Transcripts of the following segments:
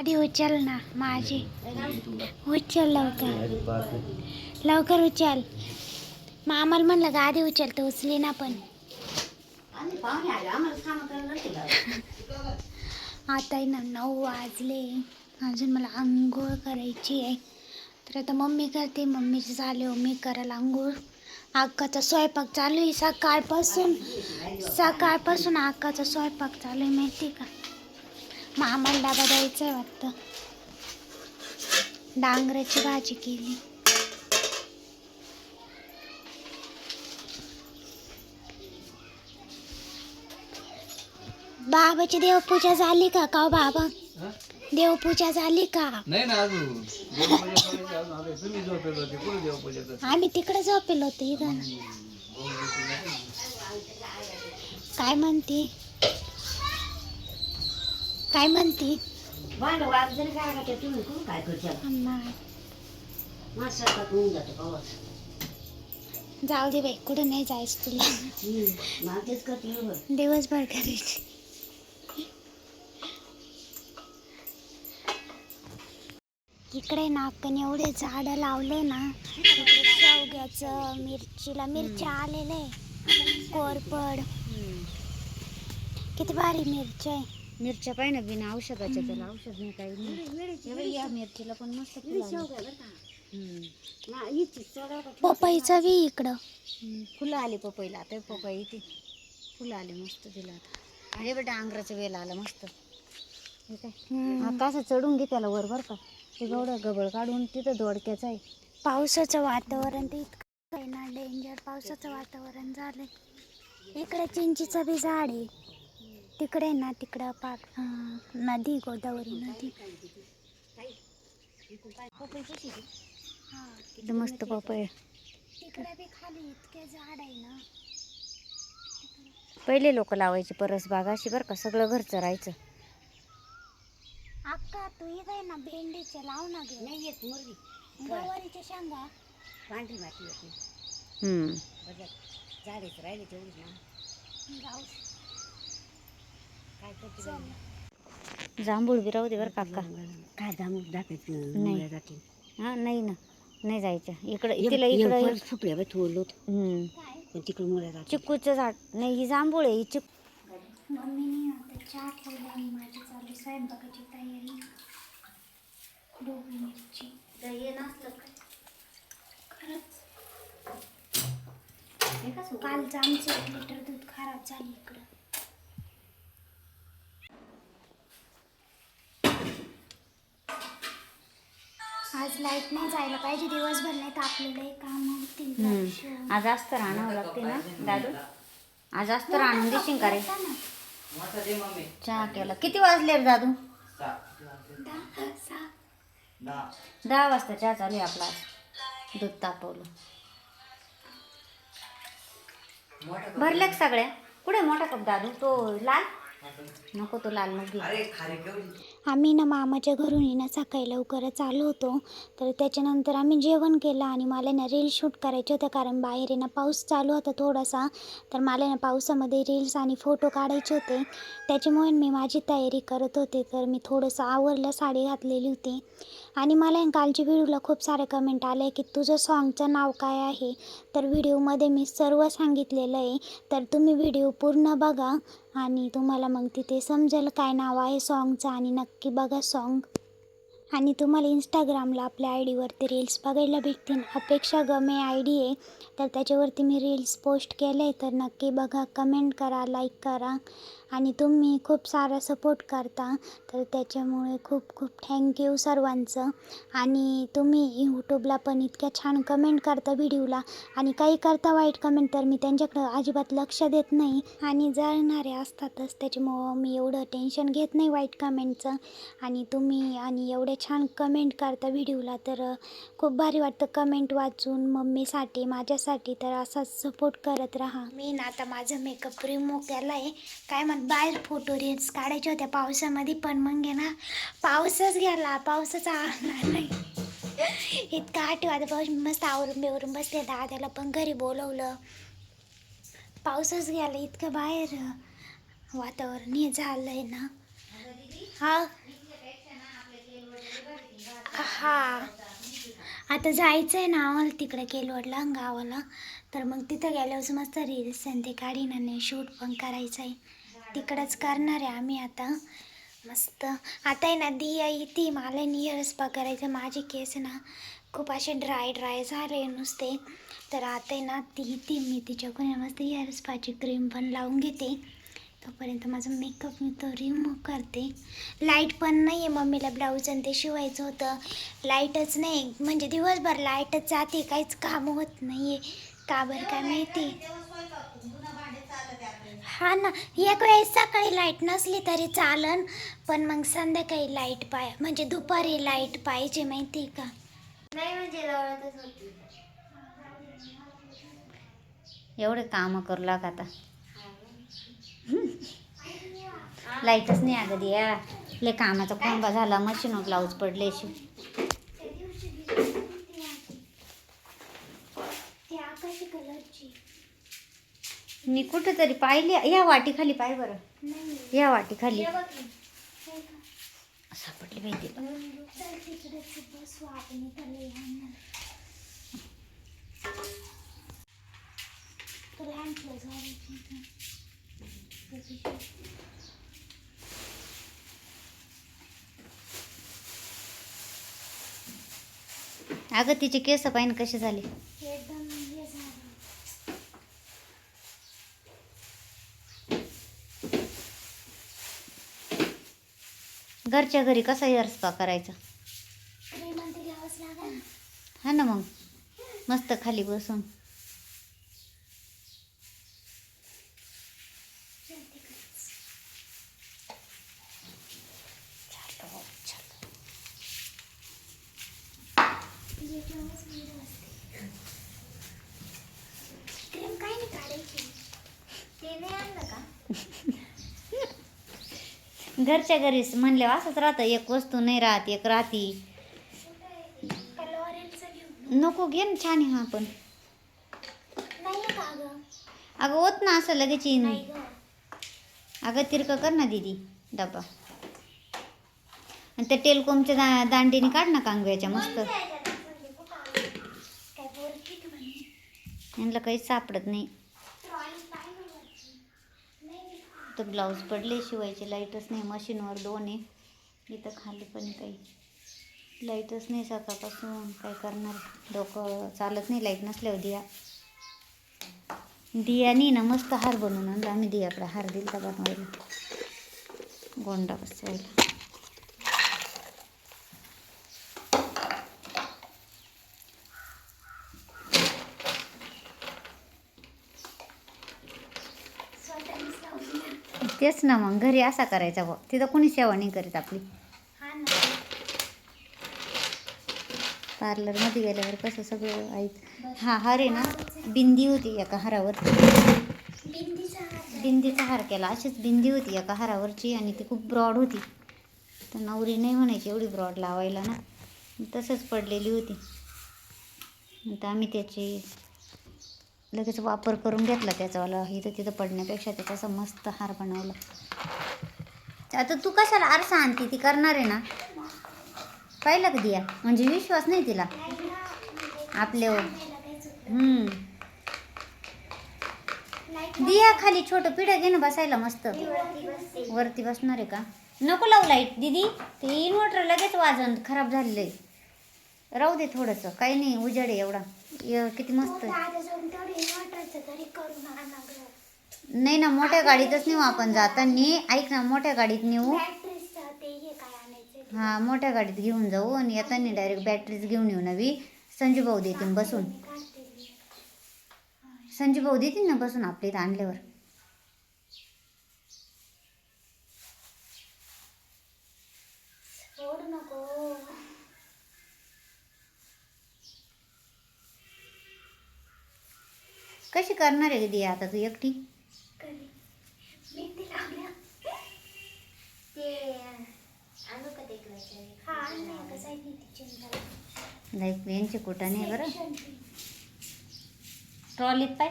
आधी उचल ना माझी. उचल लवकर. लवकर उचल. मग आम्हाला म्हणलं का आधी उचल तर उचली ना पण. आता ना नऊ वाजले. अजून मला आंघोळ करायची आहे. तर आता मम्मी करते. मम्मीची झाले हो मी करायला आंघोळ. अक्काचा स्वयंपाक चालू आहे. सकाळपासून सकाळपासून अक्काचा स्वयंपाक चालू आहे माहिती आहे का? मग आम्हाला डबा द्यायचा आहे वाटतं डांगराची भाजी केली बाबाची देवपूजा झाली का का बाबा? देवपूजा झाली का नाही ना अजून तुम्ही झोपेल होते देवपूजा? आम्ही तिकडे झोपेल होतो इथं. काय म्हणते काय म्हणते? भांड वाज जरी काय का तुम्ही कोण काय करशाल अम्मा. माझं स्वयंपाक होऊन जातो कवा जाऊ दे बाई कुठं नाही जायचं तुला. मला तेच करते बरं. दिवसभर करायची इकडे नाकने एवढे झाडं लावले ना इकडे शेवग्याचं मिरचीला मिरच्या आलेले कोरपड किती भारी मिरच्या आहे. मिरच्या पाहिजे ना बिना औषधाच्या त्याला औषध नाही काही नाही. हे या मिरचीला पण मस्त. पपईचं बी इकडं. फुलं आली पपईला आता पपई ती फुलं आली मस्त तिला आता. अरे बेटा आंगराचं वेल आलं मस्त. हे असं चढून घे त्याला वर बर का. ते गवढं गबळ काढून तिथं दोडक्याचं आहे. पावसाचं वातावरण ते इतकं ना डेंजर पावसाचं वातावरण झालंय. इकडे चिंचीचं बी झाड आहे. तिकडे ना तिकडं पाक नदी गोदावरी नदी. हा तिथं मस्त पपई तिकडे बी खाली इतके झाड आहे ना. पहिले लोक लावायची परस बाग अशी बरं का सगळं घरचं राहायचं. अक्का तू इथे आहे ना भेंडीचे लाव ना गे. नाही येत मुरली गवारीच्या शेंगा. पांढरी माती येते हम्म. झाडेच राहिले तेवढीच ना. चल जांभूळ बी राहू दे बरं काका काय जामून दाखवायचं? नाही. हा नाही ना. नाही जायचं. इकडं तिला इकडं सुटल्या बाई थोडलो पण तिकडे मुळ्या जातील चिक्कूचं झाड नाही ही जांभूळ आहे ही चिक मम्मीने आता चहा ठेवला आणि माझी चालू स्वयंपाकाची तयारी. ढोबळी मिरची खरंच कालचं आमचं एक लिटर दूध खराब झाली इकडं. आज लाइट नाही जायला पाहिजे दिवसभर नाही तर आपल्याला हे काम होतील. आज जास्त राहणावं लागते ना दादू? आज जास्त राहून देशील का रे? चहा केला. किती वाजले रे दादू? दहा, वाजता चहा चालू आहे आपला आज. दूध तापवलं. भरल्या का सगळ्या? कुठे मोठा कप दादू? तो लाल? नको तो लाल मग घे. आम्ही ना मामाच्या घरून आहे ना सकाळी लवकरच आलो होतो. तर त्याच्यानंतर आम्ही जेवण केलं आणि मला ना रील शूट करायचे होते कारण बाहेर आहे ना पाऊस चालू होता थोडासा. तर मला ना पावसामध्ये रील्स आणि फोटो काढायचे होते. त्याच्यामुळे मी माझी तयारी करत होते. तर मी थोडंसं आवरलं साडी घातलेली होती. आणि मला कालच्या व्हिडिओला खूप सारे कमेंट आले की तुझं सॉन्गचं नाव काय आहे? तर व्हिडिओमध्ये मी सर्व सांगितलेलं आहे. तर तुम्ही व्हिडिओ पूर्ण बघा. आणि तुम्हाला मग तिथे समजेल काय नाव आहे सॉन्गचं आणि नक्की बघा सॉन्ग आणि तुम्हाला इंस्टाग्रामला आपल्या आय डीवरती रील्स बघायला भेटतील. अपेक्षा गमे आय डी आहे. तर त्याच्यावरती मी रील्स पोस्ट केले आहे तर नक्की बघा कमेंट करा लाईक करा. आणि तुम्ही खूप सारा सपोर्ट करता. तर त्याच्यामुळे खूप खूप थँक्यू सर्वांचं. आणि तुम्ही यूट्यूबला पण इतक्या छान कमेंट करता व्हिडिओला आणि काही करता वाईट कमेंट तर मी त्यांच्याकडं अजिबात लक्ष देत नाही. आणि जळणारे असतातच त्याच्यामुळं मी एवढं टेन्शन घेत नाही वाईट कमेंटचं आणि तुम्ही आणि एवढे छान कमेंट करता व्हिडिओला तर खूप भारी वाटतं कमेंट वाचून. मम्मीसाठी माझ्यासाठी तर असाच सपोर्ट करत राहा. मी ना आता माझं मेकअप रिमूव्ह केला आहे काय म्हण बाहेर फोटो रील्स काढायच्या होत्या पावसामध्ये पण मग आहे ना पाऊसच गेला पाऊसच आणणार नाही. इतका आठवत पाऊस मस्त आवरून बिवरून बसले दादाला पण घरी बोलवलं. पाऊसच गेला इतकं बाहेर वातावरण हे झालं आहे ना. हा. हा. आता जायचं आहे ना आम्हाला तिकडं केलवडला गावाला. तर मग तिथं गेल्यावर मस्त रील्स आणि ते काढीन आणि शूट पण करायचं आहे तिकडंच करणार आहे आम्ही आता. मस्त. आता आहे ना दिया येते मला नियर स्पा करायचं माझे केस ना खूप असे ड्राय ड्राय झाले नुसते. तर आता आहे ना ती ती मी तिच्याकडून. मस्त हेअर स्पाची क्रीम पण लावून घेते. तोपर्यंत माझं मेकअप मी तो रिमूव्ह करते. लाइट पण नाही आहे मम्मीला ब्लाऊज आणि ते शिवायचं होतं. लाईटच नाही. म्हणजे दिवसभर लाईटच जाते. काहीच काम होत नाही आहे का बरं काय माहिती? हा ना एक वेळेस सकाळी लाइट नसली तरी चालन पण मग संध्याकाळी लाइट पाय म्हणजे दुपारी लाइट पाहिजे माहिती का? नाही म्हणजे एवढे काम करू लाग आता. लाईटच नाही अगं दिया. लय कामाचा खोंबा झाला मशीन ब्लाऊज पडले शिव मी कुठेतरी पाहिली या वाटी खाली पाय बरं. या वाटी खाली बघ. का? सापडली तिथं. अगं तिचे केस पाहिजे कसे झालं? घरच्या घरी कसा हेअर स्पा करायचा ना. हा ना मग मस्त खाली बसून चल हो, तिकडेच. याच्यावरच video असते. क्रीम काय नाही काढायची ते नाही आणलं का घरच्या घरीच म्हणले असंच राहतं एक वस्तू नाही राहत एक राहती. नको घे ना छान आहे हा पण. अगं होत ना असं लगेच येईन. अगं तिरकं कर ना दीदी डबा. आणि त्या टेलकोमच्या दा दांडीने काढ ना कांगव्याच्या मस्त. यांना काहीच सापडत नाही ट्रॉली पाहिलं वरती. फक्त ब्लाऊज पडले शिवायचे लाईटच नाही मशीनवर दोन आहे इथं खाली पण काही लाईटच नाही सकाळपासून काय करणार? डोकं चालत नाही लाइट नसल्यावर दिया. दियानी ना मस्त हार बनवून आणला. आम्ही दियाकडे हार दिला बनवायला. गोंडा बसवायला स्वतःनीच लावून द्या. तेच ना मग. घरी असा करायचा भाऊ तिथं कोणी सेवा नाही करीत आपली. हा पार्लरमध्ये गेल्यावर कसं सगळं ऐक. हा हार आहे ना. बिंदी होती एका हारावर. बिंदीचा हार. केला. अशीच बिंदी होती एका हारावरची आणि ती खूप ब्रॉड होती. तर नवरी नाही म्हणायची एवढी ब्रॉड लावायला ना. तसंच पडलेली होती. तर आम्ही त्याची लगेच वापर करून घेतला त्याचावाला इथं तिथं पडण्यापेक्षा त्याचा असं मस्त हार बनवला. आता तू कशाला आरसा आणती ती करणार आहे ना? पाहिलं का दिया? म्हणजे विश्वास नाही तिला. आपल्यावर. दिया खाली छोटं पिढं घे ना बसायला मस्त. वरती बसणार आहे का? नको लावू लाइट दीदी. ते इन्व्हर्टर लगेच वाजन खराब झालेलं आहे. राहू दे थोडंसं. काही नाही उजेड आहे एवढा. य- किती मस्त नाही ना मोठ्या गाडीतच नेऊ आपण जाताना. ऐक ना मोठ्या गाडीत नेऊ. बॅटरीचं हे मोठ्या गाडीत घेऊन जाऊ आणि येताना डायरेक्ट बॅटरीज घेऊन येऊ नवी. संजू भाऊ देतील बसून. संजू भाऊ देतील ना बसून आपल्या इथं आणल्यावर सोड नको कशी करणार आहे दिया आता तू एकटी? लाईक यांचे कुठं नाही बरं. ट्रॉलीत पाय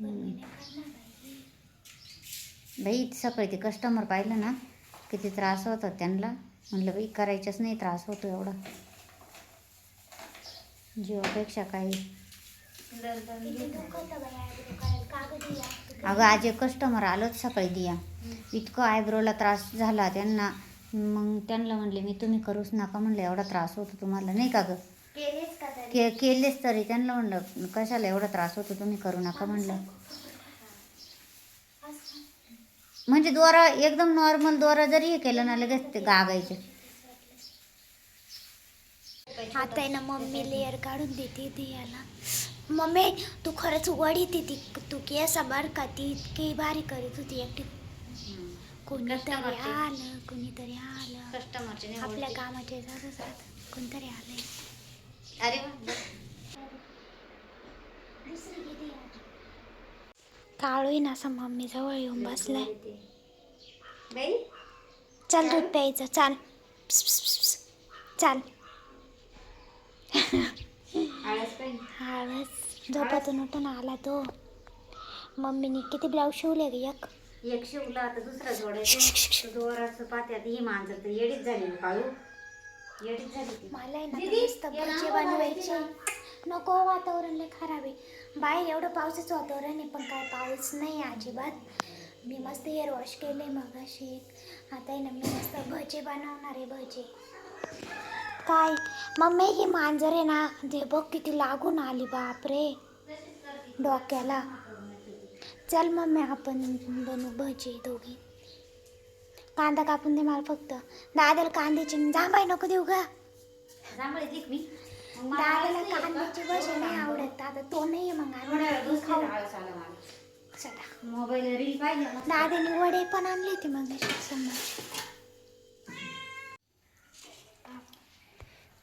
बाई. बाई सकाळी ते कस्टमर पाहिलं ना किती त्रास होता त्यांना. म्हणलं बाई करायचंच नाही त्रास होतो एवढा. जीवापेक्षा काही. अगं आज एक कस्टमर आलोच सकाळी दिया. इतकं आयब्रोला त्रास झाला त्यांना. मग त्यांना म्हणले मी तुम्ही करूच नका. म्हणलं एवढा त्रास होतो तुम्हाला. नाही का गं? केलेच का तरी? के केलेच तरी. त्यांना म्हणलं कशाला एवढा त्रास होतो? तुम्ही करू नका. म्हणलं. म्हणजे दोरा एकदम नॉर्मल दोरा जरी हे केलं ना लगेच ते गागायचे. आता आहे ना मम्मी लेअर काढून देते दियाला मम्मी तू खरंच वडीत ती. तू केस बर का? ती इतकी भारी करीत होती एकटी. कोणीतरी. आलं कोणीतरी आलं. आपल्या कामाचे राहत कोणतरी आलंय. अरे वा. काळोही ना असं मम्मी जवळ येऊन बसलाय. चल दूध प्यायचं. चाल. चाल. आळस झोपातून उठून आला तो. मम्मीने किती ब्लाऊज शिवले ग एक? एक शिवला आता दुसरा जोडायचा. पाहते आता ही मांजर तर येडीच झाली येडीच झाली ती. मला आहे ना मस्त भजी बनवायची. नको वातावरण लय खराब आहे. बाहेर एवढं पावसाचं वातावरण आहे पण काय पाऊस नाही अजिबात. मी मस्त हेअर वॉश केले मग अशी आता आहे ना मी मस्त भजे बनवणार आहे भजे. काय? मम्मी ही मांजर आहे ना ते बघ किती लागून आली बापरे. डोक्याला. चल मम्मी आपण बनवू भजी दोघी. कांदा कापून दे मला फक्त. दादाला कांद्याची जांभाई नको देऊ का दादाला कांद्याची भजी नाही आवडत आता तो नाही मग मोबाईल दादाने वडे पण आणले होते मग समोर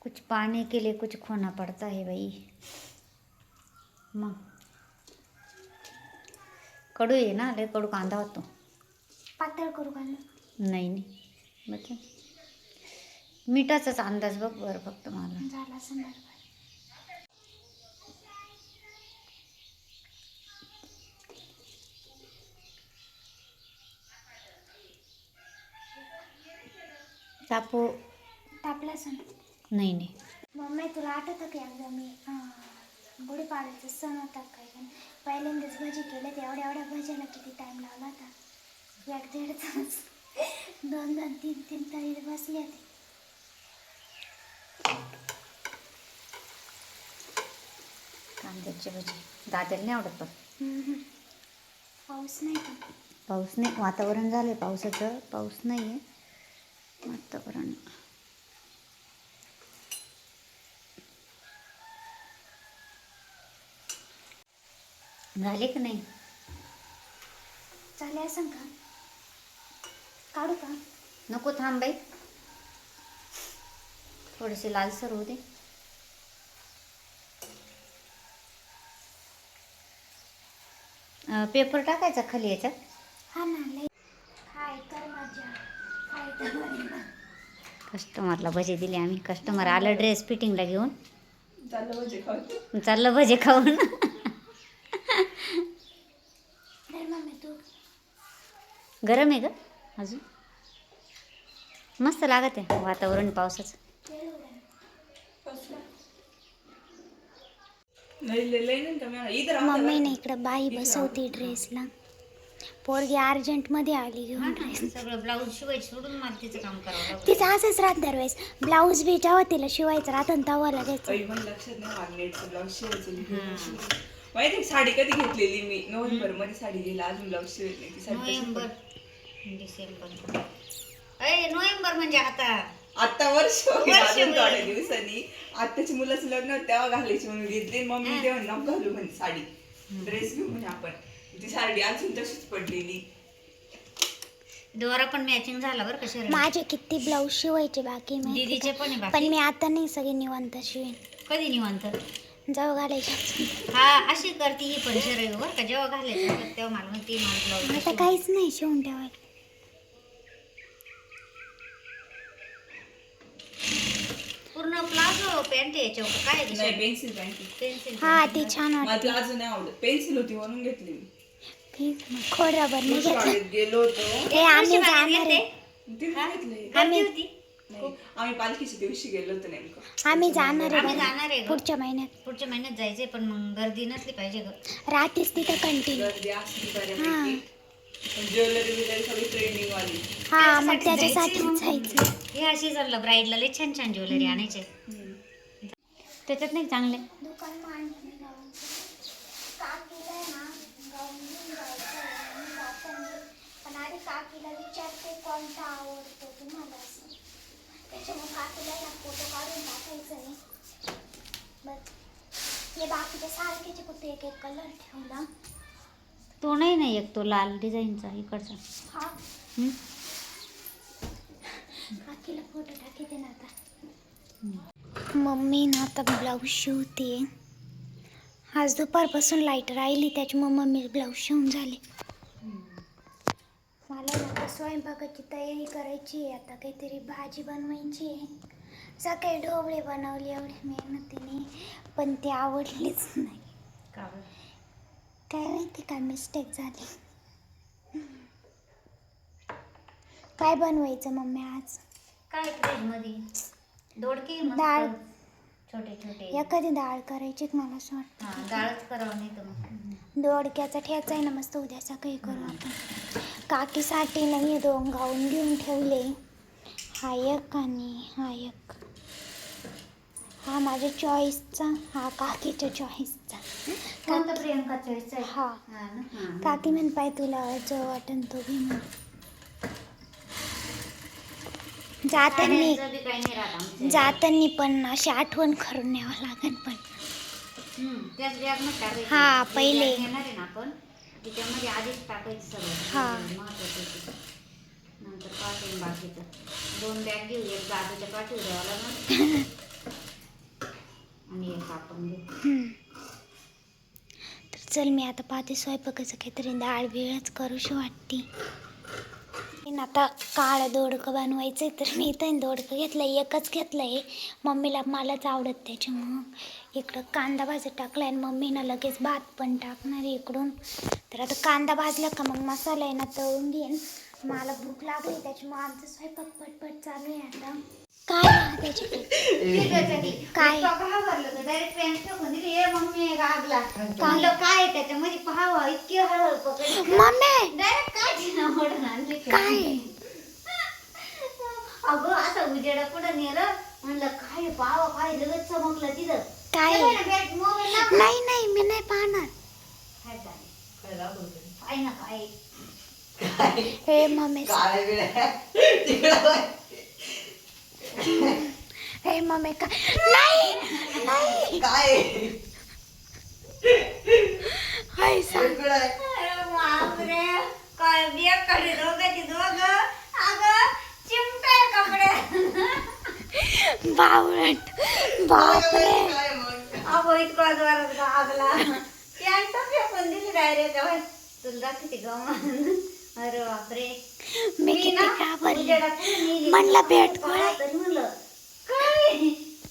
कुछ पाने के लिए कुछ खोना पड़ता है भाई। मग कडू आहे ना लय कडू कांदा होतो पातळ करू का ना? नाही नाही बघ मिठाचाच अंदाज बघ बरं फक्त मला। झाला चापू टाकला सण नाही नाही. मम्मी तुला आठवतं का एकदा मी अं, गुढीपाडव्याचा सण होता काय का नाही? पहिल्यांदाच भजी केले ते एवढ्या एवढ्या भजीला किती टाईम लावला होता? एक दीड तास. दोन दोन तीन तीन तरी बसले होते. कांद्याची भजी. दाद्याला नाही आवडत पण. हम्म. पाऊस नाही का? पाऊस नाही. वातावरण झालं आहे पावसाचं. पाऊस नाही आहे वातावरण. झाले का नाही? चालेल असं का? काढू का? नको थांब बाई. थोडेसे लालसर होऊ दे. अं, पेपर टाकायचा खाली याच्यात? हा ना लय काय कर मजा. काय तर बरं. कस्टमरला भजे दिले आम्ही. कस्टमर आलं ड्रेस फिटिंगला घेऊन. चाललं म्हणजे खाऊ चाललं भजे खाऊन धर मम्मी तू गरम आहे का अजून? मस्त लागत आहे वातावरण पावसाचं. मम्मीने इकडं बाई बसवती ड्रेसला पोरगी अर्जंटमध्ये आली घेऊन ड्रेस सगळं ब्लाऊज शिवायचं सोडून मला तिचं काम करावं लागतं तिचं असंच राहत दरवेळेस. ब्लाऊज बी जेव्हा तिला शिवायचं राहतं तेव्हा लगेच. काही पण लक्षात नाही मागण्याचं ब्लाऊज शिवायचं माहिती आहे साडी कधी घेतलेली मी? नोव्हेंबरमध्ये साडी गेला अजून ब्लाऊज शिवत नाही. ती साडी तशीच नोव्हेंबर. पडली. डिसेंबर अय नोव्हेंबर म्हणजे आता. आता वर्ष थोड्या. दिवसांनी. आत्याच्या मुलाचं लग्न होतं तेव्हा घालायची म्हणून घेतली. मम्मी तेव्हा नको घालू म्हणे साडी. ड्रेस घेऊ म्हणे आपण. ती साडी अजून तशीच पडलेली. दोरा पण मॅचिंग झाला बरं का शरीर माझे किती ब्लाऊज शिवायचे बाकी माहिती दीदीचे का? पण आहे पण बाकी मी आता नाही सगळे निवांत शिवेन. कधी निवांत? जाऊ घालायचे हा अशी करते ही पण शरीर. बरं का जेव्हा घालायचं तेव्हा मला म्हणते मला आता ब्लाऊज काहीच नाही शिवून ठेवायला. पूर्ण प्लाझो पॅन्ट याच्यावर. काय नाही पेन्सिल पॅन्ट पेन्सिल हा ती छान मला प्लाझो नाही आवडत. पेन्सिल होती म्हणून घेतली मी. ठीक मग खोडराबर नाही घेतलं. शाळेत गेलो होतो. ते आम्ही जाणार आहे तिने घेतलंय आम्ही होती? नाही, आम्ही पालखीच्या दिवशी गेलो होतो नेमकं. आम्ही जाणार आहे आम्ही बरं. जाणार आहे ग. पुढच्या महिन्यात. पुढच्या महिन्यात जायचंय पण मग गर्दी नसली पाहिजे ग. राहतेच तिथं कंटिन्यू गर्दी असली बऱ्यापैकी ज्वेलरी बिलरी सगळी ट्रेंडिंग वाली. हा मग त्याच्यासाठी जायचं. हे अशी झालं ब्राईडला लय छान छान ज्वेलरी आणायचे. त्याच्यात नाही चांगले? काकीला विचारते कोणता आवडतो तुम्हाला असं? त्याच्यामुळे काकीला आहे ना फोटो काढून टाकायचं आहे. बस हे बाकीचे सारखेचे फक्त एक एक कलर ठेवला. तो नाही ना एक तो लाल डिझाईनचा इकडचा. हा. हम्म? काकीला फोटो टाकते ना आता. मम्मी ना आता ब्लाऊज शिवते. आज दुपारपासून लाइट राहिली त्याच्यामुळे मम्मी ब्लाऊज शिवून झाले. मला ना आता स्वयंपाकाची तयारी करायची आहे आता काहीतरी भाजी बनवायची आहे. सकाळी ढोबळे बनवले एवढ्या मेहनतीने पण ते आवडलीच नाही. काय माहिती काय मिस्टेक झाली. काय बनवायचं मम्मी आज? काय फ्रीजमध्ये? दोडके मस्त. डाळ. छोटे छोटे. एखादी डाळ करायची मला असं वाटतं. हा डाळच करावं नाही तर मग. दोडक्याचा ठेचा आहे ना मस्त उद्या सकाळी करू आपण. काकीसाठी नाही दोन गाऊन घेऊन ठेवले. हा एक आणि हा एक. हा माझ्या चॉईसचा हा काकीच्या चॉईसचा कोणता प्रियंका चॉईस आहे हा हा ना. हा. काकी तुला जो वाटन तो घे म्हण जाताना खाण्याचं बी काही नाही राहत आमच्या जाताना पण अशी आठवण करून न्यावं लागेल पण. हम्म, त्याच बॅगमध्ये टाकायचं हा, जी पहिले. bag घेणार आहे ना आपण त्याच्यामध्ये आधीच टाकायचं सगळं. हा. महत्वाचं आहे ते. नंतर पाठवून बाकीचं. दोन बॅग घेऊ एक दादूच्या पाठवू द्यावं लागणार आणि एक आपण घेऊ. हम्म. चल मी आता पाहते स्वयंपाकाचं काहीतरी. डाळ वेळच करूशी वाटते. आता काळं दोडकं बनवायचं आहे तर मी इथं दोडकं घेतलं एकच घेतलं आहे मम्मीला मलाच आवडत त्याच्यामुळं. इकडं कांदा भाजत टाकला आणि मम्मीनं लगेच भात पण टाकणार आहे इकडून. तर आता कांदा भाजला का मग मसाला आहे ना तळून घेईन. मला भूक लागली त्याच्यामुळे आमचं स्वयंपाक पटपट चालू आहे आता. काय त्याच्याकडे? काय? काय त्याच्यामध्ये? पहावं इतकी हळूहळू पकडली. मम्मी! डायरेक्ट काय ओढून आणली? काय? अगं असं उजेडा पुढं नेलं? म्हणलं काय पाहावं काय लगेच चमकलं तिथं. काय. नाही नाही मी नाही पाहणार. काय ना काय हे मम्मी. बिळे हे मम्मी का नाही नाही काय हाय सांग वेगळं आहे. बावळट बापरे काय मग डायरेक्ट तुला दाखवते गमन अरे बापरे. मी किती घाबरले. म्हणलं भेट काय म्हणलं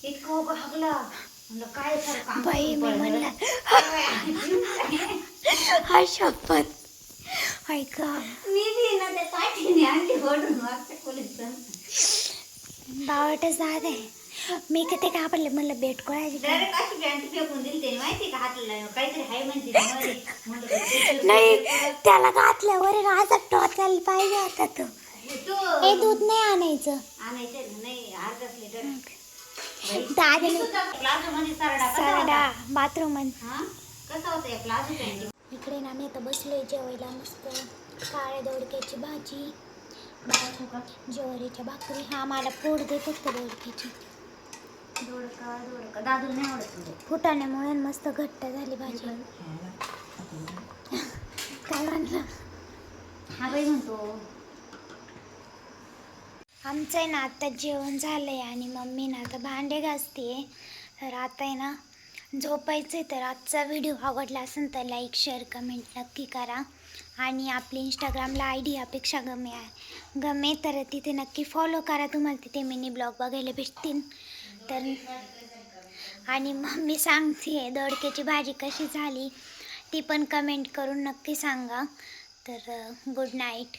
इतकं घागला म्हणलं काय बाई मी. म्हणलं? हाय शपथ. ऐक मी बी ना त्या काठीने आणली ओढून मागच्या खोलीत बावटच दादा आहे मी किती घाबरले म्हणलं भेट कोणाची डायरेक्ट अशी पॅन्ट फेकून दिली त्याने माहिती का हातला काहीतरी आहे म्हणते ती मध्ये. म्हणलं ते- नाही त्याला घातल्यावर राजा टोचायला पाहिजे होता तो. तू. हे दूध नाही आणायचं. आणायचं ना? नाही अर्धाच लिटर. दादा प्लाझो मध्ये सरडा कसा सरडा होता? बाथरूम हा? कसा होता या प्लाझो पॅन्ट इकडे ना मी आता बसलोय जेवायला मस्त. काळ्या दोडक्याची भाजी ज्वारीच्या भाकरी. हा मला पोट दे फक्त दोडक्याची? दोडका दोडका नाही आवडत तुझं फुटाण्यामुळे मस्त घट्ट झाली भाजी. काय म्हणलं हा बाई म्हणतो. आमचं आहे ना आता जेवण झालंय आणि मम्मी ना आता भांडे घासते तर आता आहे ना झोपायचं आहे तर आजचा व्हिडिओ आवडला असेल तर लाईक शेअर कमेंट नक्की करा. आणि आपली इंस्टाग्रामला आय डी अपेक्षा गमे आहे. गमे तर तिथे नक्की फॉलो करा. तुम्हाला तिथे मिनी ब्लॉग बघायला भेटतील. तर. आणि मम्मी सांगते दोडक्याची भाजी कशी झाली ती पण कमेंट करून नक्की सांगा. तर uh, गुड नाईट